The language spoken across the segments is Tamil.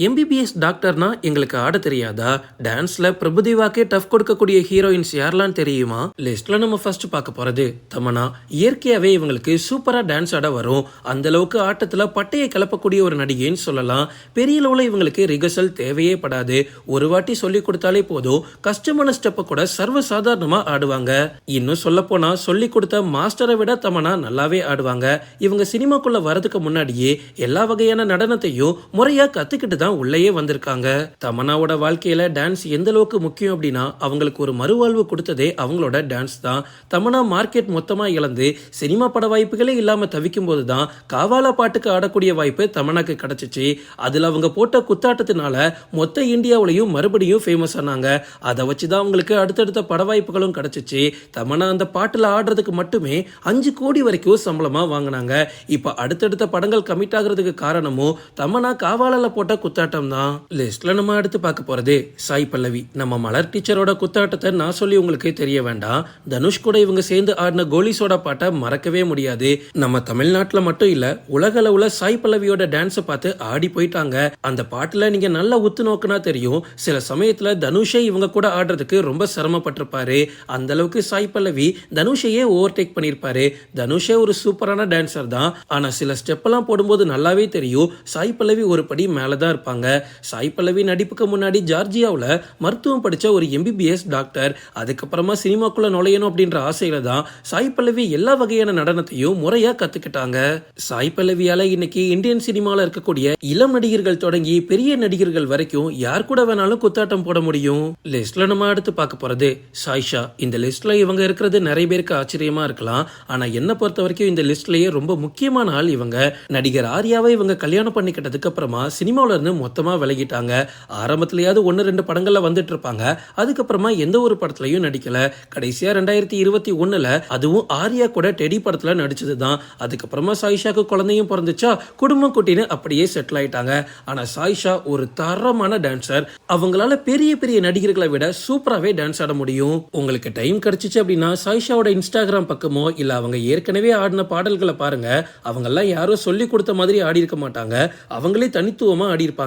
எம்பிபிஎஸ் டாக்டர்னா எங்களுக்கு ஆட தெரியாதா? டான்ஸ்ல பிரபுதேவாக்கே டஃப் கொடுக்கக்கூடிய ஹீரோயின்ஸ் யாரெல்லாம் தெரியுமா? லிஸ்ட்ல நம்ம ஃபர்ஸ்ட் பார்க்க போறது. தமனா இயற்கையாவே இவங்களுக்கு சூப்பரா டான்ஸ் ஆட வரும். அந்த அளவுக்கு ஆட்டத்துல பட்டையை கிளப்பக்கூடிய ஒரு நடிகைன்னு சொல்லலாம். பெரிய அளவுல இவங்களுக்கு ரிகர்சல் தேவையே படாது. ஒரு வாட்டி சொல்லி கொடுத்தாலே போதும். கஷ்டமான ஸ்டெப்பை கூட சர்வ சாதாரணமா ஆடுவாங்க. இன்னும் சொல்ல போனா சொல்லி கொடுத்த மாஸ்டரை விட தமனா நல்லாவே ஆடுவாங்க. இவங்க சினிமாக்குள்ள வரதுக்கு முன்னாடியே எல்லா வகையான நடனத்தையும் முறையா கத்துக்கிட்டு தான் உள்ளேயே வந்திருக்காங்க. தமனாவோட வாழ்க்கையில டான்ஸ் எந்த அளவுக்கு முக்கியம் அப்படின்னா அவங்களுக்கு ஒரு மறுவாழ்வு கொடுத்ததே அவங்களோட டான்ஸ் தான். தமனா மார்க்கெட் மொத்தமா இழந்து சினிமா பட வாய்ப்புகளே இல்லாம தவிக்கும் போது தான் காவாலா பாட்டுக்கு ஆடக்கூடிய வாய்ப்பு தமனாக்கு கிடைச்சிச்சு. அதுல அவங்க போட்ட குத்தாட்டத்தினால மொத்த இந்தியாவிலையும் மறுபடியும் ஃபேமஸ் ஆனாங்க. அதை வச்சு தான் அவங்களுக்கு அடுத்தடுத்த பட வாய்ப்புகளும் கிடைச்சிச்சு. தமனா அந்த பாட்டுல ஆடுறதுக்கு மட்டுமே அஞ்சு கோடி வரைக்கும் சம்பளமா வாங்கினாங்க. இப்ப அடுத்தடுத்த படங்கள் கமிட் ஆகுறதுக்கு காரணமும் தமனா காவாலால போட்ட குத்த குத்தாட்டம் தான் லிஸ்ட்ல நம்ம அடுத்து பார்க்க போறது சாய் பல்லவி. நம்ம மலர் டீச்சரோட குத்தாட்டத்தை நான் சொல்லி உங்களுக்கு தெரிய வேண்டாம். தனுஷ் கூட இவங்க சேர்ந்து ஆடின கோலிஸோட பாட்டை மறக்கவே முடியாது. நம்ம தமிழ்நாட்டுல மட்டும் இல்ல உலக அளவுல சாய் பல்லவியோட டான்ஸை பார்த்து ஆடி போயிட்டாங்க. அந்த பாட்டுல நீங்க நல்லா உத்து நோக்குனா தெரியும். சில சமயத்துல தனுஷே இவங்க கூட ஆடுறதுக்கு ரொம்ப சிரமப்பட்டிருப்பாரு. அந்த அளவுக்கு சாய் பல்லவி தனுஷையே ஓவர்டேக் பண்ணியிருப்பாரு தனுஷே ஒரு சூப்பரான டான்சர் தான். ஆனா சில ஸ்டெப் எல்லாம் போடும்போது நல்லாவே தெரியும். சாய் பல்லவி ஒரு படி மேலதான் இருப்பாங்க. சாய் பல்லவி நடிப்புக்கு முன்னாடி ஜார்ஜியாவில் மருத்துவம் படிச்ச ஒரு எம்பிபிஎஸ் டாக்டர். அதுக்கப்புறமா சினிமாக்குள்ள நுழையணும் அப்படின்ற ஆசையில தான் சாய் பல்லவி எல்லா வகையான நடனத்தையும் முறையாக கத்துக்கிட்டாங்க. சாய் பல்லவியால இன்னைக்கு இந்தியன் சினிமாவில் இருக்கக்கூடிய இளம் நடிகர்கள் தொடங்கி பெரிய நடிகர்கள் வரைக்கும் யார் கூட வேணாலும் குத்தாட்டம் போட முடியும். லிஸ்ட்ல நம்ம அடுத்து பார்க்க போறது சாய்ஷா. இந்த லிஸ்ட்ல இவங்க இருக்கிறது நிறைய பேருக்கு ஆச்சரியமா இருக்கலாம். ஆனா என்ன பொறுத்த வரைக்கும் இந்த லிஸ்ட்லயே ரொம்ப முக்கியமான ஆள் இவங்க. நடிகர் ஆர்யாவை இவங்க கல்யாணம் பண்ணிக்கிட்டதுக்கு அப்புறமா சினிமாவில இருந்து மொத்தமா விலகிட்டாங்க. ஆரம்பத்திலேயாவது ஒன்று ரெண்டு படங்களில் வந்துட்டு இருப்பாங்க. அதுக்கப்புறமா எந்த ஒரு படத்துலையும் நடிக்கல. கடைசியா ரெண்டாயிரத்தி இருபத்தி ஒண்ணுல அதுவும் ஆர்யா கூட டெடி படத்துல நடிச்சது தான் அதுக்கப்புறமா சாயிஷாக்கு குழந்தையும் பிறந்துச்சா? குடும்பம் குட்டின்னு அப்படியே செட்டில் ஆயிட்டாங்க. ஆனால் சாயிஷா ஒரு தரமான டான்சர் அவங்களால பெரிய பெரிய நடிகர்களை விட சூப்பராகவே டான்ஸ் ஆட முடியும். உங்களுக்கு டைம் கிடைச்சிச்சு அப்படின்னா சாயிஷாவோட இன்ஸ்டாகிராம் பக்கமோ இல்ல அவங்க ஏற்கனவே ஆடின பாடல்களை பாருங்க. அவங்கெல்லாம் யாரோ சொல்லி கொடுத்த மாதிரி ஆடி இருக்க மாட்டாங்க. அவங்களே தனித்துவமா ஆடி இருப்பாங்க.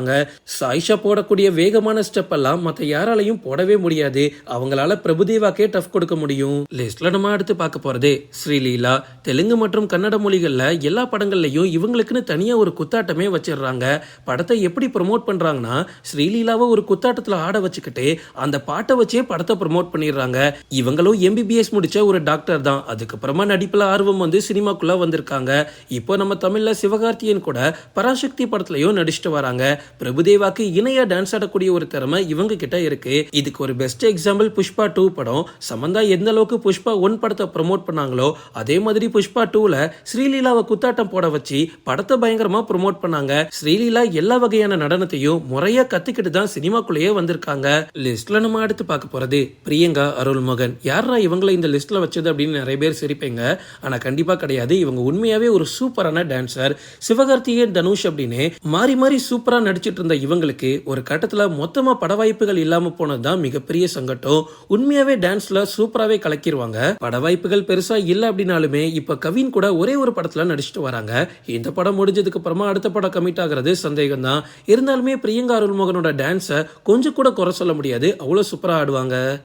சாயிஷா போடக்கூடிய வேகமான ஸ்டெப் எல்லாம் மத்த யாராலையும் போடவே முடியாது. அவங்களால பிரபுதேவாக்கே டஃப் கொடுக்க முடியும். லிஸ்ட்ல நம்ம அடுத்து பார்க்க போறது ஸ்ரீலீலா. தெலுங்கு மற்றும் கன்னட மொழிகள்ல எல்லா படங்கள்லயும் இவங்களுக்குன்னு தனியா ஒரு குத்தாட்டமே வச்சிடுறாங்க. படத்தை எப்படி ப்ரொமோட் பண்றாங்கன்னா ஸ்ரீலீலாவை ஒரு குத்தாட்டத்துல ஆட வச்சுக்கிட்டு அந்த பாட்டை வச்சே படத்தை ப்ரொமோட் பண்ணிடுறாங்க. இவங்களும் எம்பிபிஎஸ் முடிச்ச ஒரு டாக்டர் தான். அதுக்கப்புறமா நடிப்புல ஆர்வம் வந்து சினிமாக்குள்ள வந்திருக்காங்க. இப்போ நம்ம தமிழ்ல சிவகார்த்தியன் கூட பராசக்தி படத்துலயும் நடிச்சிட்டு வராங்க. பிரபுதேவாக்கு இணையா டான்ஸ் ஆடக்கூடிய ஒரு திறமை இவங்க கிட்ட இருக்கு. இதுக்கு ஒரு பெஸ்ட் எக்ஸாம்பிள் புஷ்பா டூ படம். சமந்தா எந்த அளவுக்கு புஷ்பா ஒன் படத்தை ப்ரொமோட் பண்ணாங்களோ அதே மாதிரி புஷ்பா டூல ஸ்ரீலீலாவை குத்தாட்டம் போட வச்சு படத்தை பயங்கரமா ப்ரொமோட் பண்ணாங்க. ஸ்ரீலீலா எல்லா வகையான நடனத்தையும் முறையா கத்துக்கிட்டு தான் சினிமாக்குள்ளேயே வந்திருக்காங்க. லிஸ்ட்ல நம்ம அடுத்து பார்க்க போறது பிரியங்கா அருள்மகன். யாரா இவங்களை இந்த லிஸ்ட்ல வச்சது அப்படின்னு நிறைய பேர் சிரிப்பீங்க. ஆனா கண்டிப்பா கிடையாது. இவங்க உண்மையாவே ஒரு சூப்பரான டான்சர் சிவகார்த்திகேயன் தனுஷ் அப்படின்னு மாறி மாறி சூப்பரா நடிச்சிட்டு இருந்த இவங்களுக்கு ஒரு கட்டத்துல மொத்தமா பட வாய்ப்புகள் இல்லாம போனதுதான் மிகப்பெரிய சங்கட்டம். உண்மையாவே டான்ஸ்ல சூப்பராவே கலக்கிடுவாங்க பட வாய்ப்புகள் பெருசா இல்ல அப்படின்னாலுமே இப்ப கவின் கூட ஒரே ஒரு படத்துல நடிச்சிட்டு வராங்க. இந்த படம் முடிஞ்சதுக்கு அப்புறமா அடுத்த படம் கமிட் ஆகிறது சந்தேகம் தான் இருந்தாலுமே பிரியங்கா அருள்மோகனோட டான்ஸை கொஞ்சம் கூட குறை சொல்ல முடியாது. அவ்வளவு சூப்பரா ஆடுவாங்க.